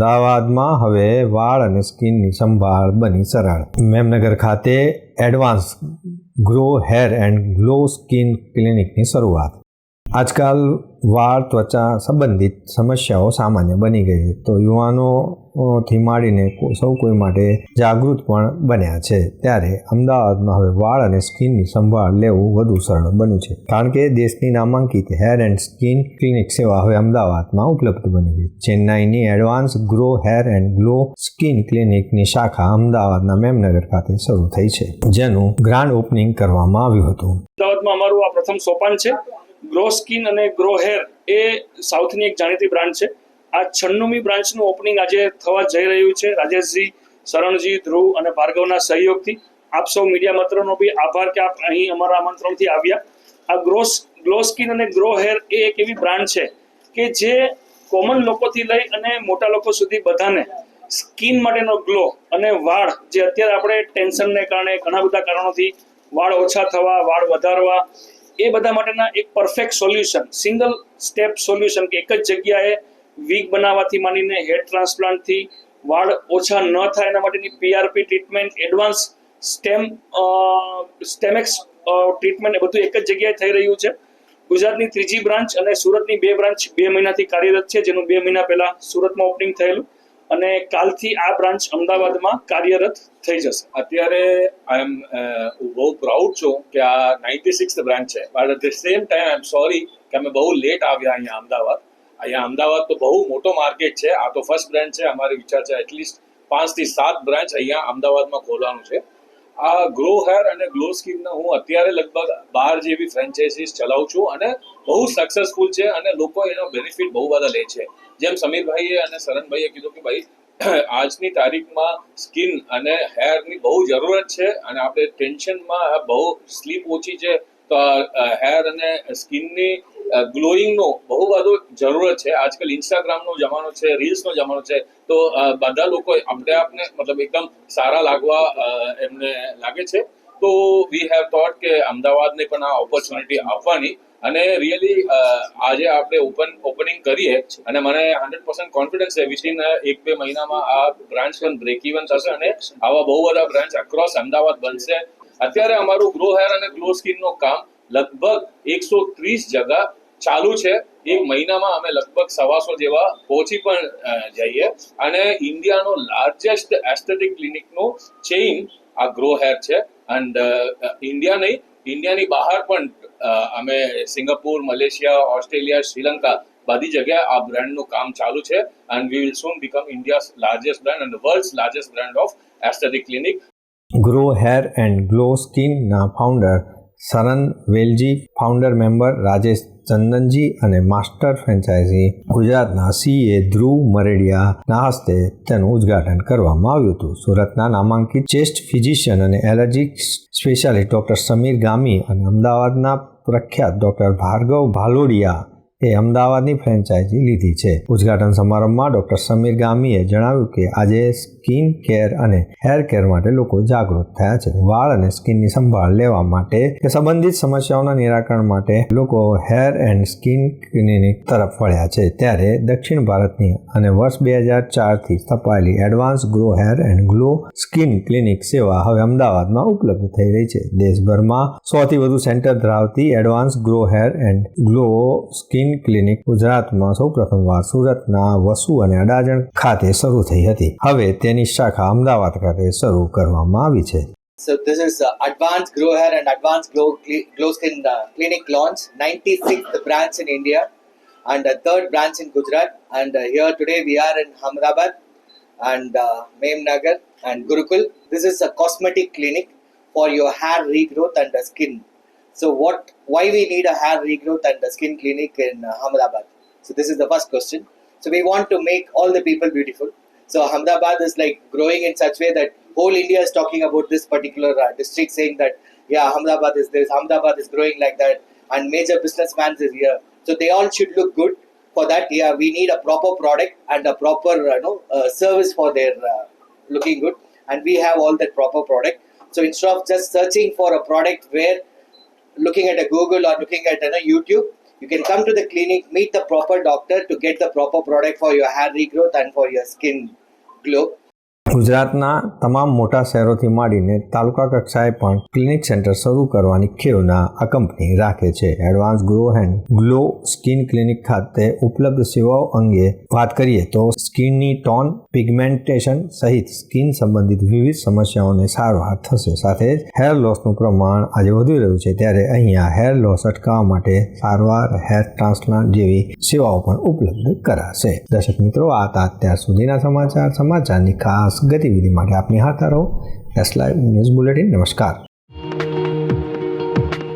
અમદાવાદમાં હવે વાળ અને સ્કિનની સંભાળ બની સરળ. મેમનગર ખાતે advance grow hair and glow skin ક્લિનિકની શરૂઆત. આજકાલ વાળ, ત્વચા સંબંધિત સમસ્યાઓ સામાન્ય બની ગઈ. છે તો યુવાનોથી માંડીને સૌ કોઈ માટે જાગૃત પણ બન્યા છે. ત્યારે અમદાવાદમાં હવે વાળ અને સ્કિનની સંભાળ લેવું વધુ સરળ બન્યું છે. કારણ કે દેશની નામાંકિત હેર એન્ડ સ્કિન ક્લિનિક સેવા હવે અમદાવાદમાં ઉપલબ્ધ બની છે ચેન્નાઈની advance grow hair and glow skin ક્લિનિકની શાખા અમદાવાદના મેમનગર ખાતે શરૂ થઈ છે, જેનું ગ્રાન્ડ ઓપનિંગ કરવામાં આવ્યું હતું. અમદાવાદમાં અમારું આ પ્રથમ સોપાન છે. ગ્રો સ્કિન અને ગ્રો હેર એ સાઉથની એક જાણીતી બ્રાન્ડ છે. આ છન્નુમી બ્રાન્ચનું ઓપનિંગ આજે થવા જઈ રહ્યું છે. રાજેશજી, શરણજી, ધ્રુવ અને ભાર્ગવના સહયોગથી. આપ સૌ મીડિયા મિત્રોનો બી આભાર કે આપ અહીં અમારા આમંત્રણથી આવ્યા. આ ગ્રોસ ગ્લો સ્કિન અને ગ્રો હેર એ એક એવી બ્રાન્ડ છે કે જે કોમન લોકોથી લઈ અને મોટા લોકો સુધી બધાને સ્કિન માટેનો ગ્લો અને વાળ, જે અત્યારે આપણે ટેન્શનને કારણે ઘણા બધા કારણોથી વાળ ઓછા થવા, વાળ વધારવા એ બધા માટેના એક perfect solution single step solution કે એક જ જગ્યાએ વીક બનાવવાથી માંડીને હેર ટ્રાન્સપ્લાન્ટથી વાળ ઓછા ન થાય એના માટેની PRP treatment advance stem Stemax treatment એ બધું એક જ જગ્યાએ થઈ રહ્યું છે. ગુજરાતની ત્રીજી બ્રાન્ચ અને સુરતની બે બ્રાન્ચ બે મહિનાથી કાર્યરત છે, જેનું બે મહિના પહેલા સુરતમાં ઓપનિંગ થયેલું. અને કાલથી આ બ્રાન્ચ અમદાવાદમાં કાર્યરત થઈ જશે. અત્યારે આઈ એમ બહુ પ્રાઉડ છું કે આ નાઇન્ટી સિક્સ બ્રાન્ચ છે. But at the same time I am sorry કે અમે બહુ લેટ આવ્યા અહીંયા અમદાવાદ. અહીંયા અમદાવાદ તો બહુ મોટો માર્કેટ છે. આ તો ફર્સ્ટ બ્રાન્ચ છે. અમારી વિચાર છે એટલીસ્ટ પાંચથી સાત બ્રાન્ચ અહીંયા અમદાવાદમાં ખોલવાનું છે. આ ગ્રો હેર અને ગ્લો સ્કીનના હું અત્યારે લગભગ બાર જેવી ફ્રેન્ચાઇઝીસ ચલાવું છું અને બહુ સક્સેસફુલ છે અને લોકો એનો બેનિફિટ બહુ બધા લે છે. જેમ સમીરભાઈએ અને સરનભાઈએ કીધું કે ભાઈ, આજની તારીખમાં સ્કિન અને હેરની બહુ જરૂરત છે અને આપણે ટેન્શનમાં બહુ સ્લીપ ઓછી છે. તો હેર અને સ્કિનની ગ્લોઈંગનો બહુ બધો જરૂરત છે. આજકાલ ઇન્સ્ટાગ્રામનો જમાનો છે રીલ્સનો જમાનો છે. તો બધા લોકો આપણે આપને મતલબ એકદમ સારા લાગવા એમને લાગે છે. તો વી હેવ થોટ કે અમદાવાદને પણ આ ઓપોર્ચ્યુનિટી આપવાની અને રિયલી આજે આપણે ઓપન ઓપનિંગ કરીએ અને મને હંડ્રેડ પર્સન્ટ કોન્ફિડન્સ છે. વિથિન એક બે મહિનામાં આ બ્રાન્ચ પણ બ્રેક ઇવન થશે અને આવા બહુ બધા બ્રાન્ચ અક્રોસ અમદાવાદ બનશે. અત્યારે અમારું ગ્રો હેર અને ગ્લો સ્કિનનું કામ લગભગ એકસો ત્રીસ જગા ચાલુ છે. એક મહિનામાં અમે લગભગ સવાસો જેવા પહોંચી પણ જઈએ. અને ઇન્ડિયાનો લાર્જેસ્ટ એસ્થેટિક ક્લિનિકનું ચેઇન આ ગ્રો હેર છે. એન્ડ ઇન્ડિયા નહીં, ઇન્ડિયાની બહાર પણ અમે સિંગાપુર, મલેશિયા, ઓસ્ટ્રેલિયા, શ્રીલંકા બધી જગ્યાએ આ બ્રાન્ડનું કામ ચાલુ છે. And we will soon become India's largest brand and world largest brand of aesthetic clinic grow hair and glow સ્કિનના founder Saran Velji founder member Rajesh Chandanji અને માસ્ટર ફ્રેન્ચાઇઝી ગુજરાતના CA Dhruv મરેડિયાના હસ્તે તેનું ઉદ્ઘાટન કરવામાં આવ્યું હતું. સુરતના નામાંકિત ચેસ્ટ ફિઝિશિયન અને allergic specialist doctor Samir Gami અને અમદાવાદના પ્રખ્યાત ડોક્ટર ભાર્ગવ ભાલોડિયા એ અમદાવાદની ફ્રેન્ચાઇઝી લીધી છે. ઉદ્ઘાટન સમારંભમાં ડોક્ટર સમીર ગામીએ જણાવ્યું કે આજે સ્કિન કેર અને હેર કેર માટે લોકો જાગૃત થયા છે. વાળ અને સ્કિનની સંભાળ લેવા માટે કે સંબંધિત સમસ્યાઓના નિરાકરણ માટે લોકો હેર એન્ડ સ્કિન ક્લિનિક તરફ વળ્યા છે. ત્યારે દક્ષિણ ભારતની અને વર્ષ બે હજાર ચારથી સ્થપાયેલી advance grow hair and glow skin clinic સેવા હવે અમદાવાદમાં ઉપલબ્ધ થઈ રહી છે. દેશભરમાં સોથી વધુ સેન્ટર ધરાવતી advance grow hair and glow skin clinic ગુજરાતમાં સૌ પ્રથમવાર સુરતના વસુ અને અડાજણ ખાતે શરૂ થઈ હતી હવે તેની શાખા અમદાવાદ ખાતે શરૂ કરવામાં આવી છે So this is uh, Advanced Grow Hair and Advanced Glow, Glow Skin uh, Clinic launch, 96th branch in India and a third branch in Gujarat. And uh, here today we are in Ahmedabad and uh, Memnagar and Gurukul. This is a cosmetic clinic for your hair regrowth and uh, skin. So what? Why we need a hair regrowth and a skin clinic in uh, Ahmedabad? So this is the first question. So we want to make all the people beautiful. So Ahmedabad is like growing in such way that whole India is talking about this particular uh, district, saying that yeah, Ahmedabad is this, Ahmedabad is growing like that, and major businessmen is here. So they all should look good. For that, yeah, we need a proper product and a proper uh, you know, uh, service for their uh, looking good, and we have all that proper product. So instead of just searching for a product where looking at a Google or looking at you know, YouTube, You can come to the clinic, meet the proper doctor to get the proper product for your hair regrowth and for your skin glow. ગુજરાતના તમામ મોટા શહેરોથી માંડીને તાલુકા કક્ષાએ પણ clinic centre શરૂ કરવાની ખેવના આ company રાખે છે. Advance grow and glow skin clinic ખાતે ઉપલબ્ધ સેવાઓ અંગે વાત કરીએ તો સ્કિનની ટોન, પિગમેન્ટેશન સહિત સ્કિન સંબંધિત વિવિધ સમસ્યાઓને સારવાર થશે. સાથે જ હેર લોસનું પ્રમાણ આજે વધી રહ્યું છે ત્યારે અહીંયા હેર લોસ અટકાવવા માટે સારવાર, હેર ટ્રાન્સપ્લાન્ટ જેવી સેવાઓ પણ ઉપલબ્ધ કરાશે. દર્શક મિત્રો, આ હતા અત્યાર સુધીના સમાચાર. સમાચારની ગતિવિધિ માટે આપની હાથ રહો એસ લાઈવ ન્યૂઝ બુલેટિન નમસ્કાર.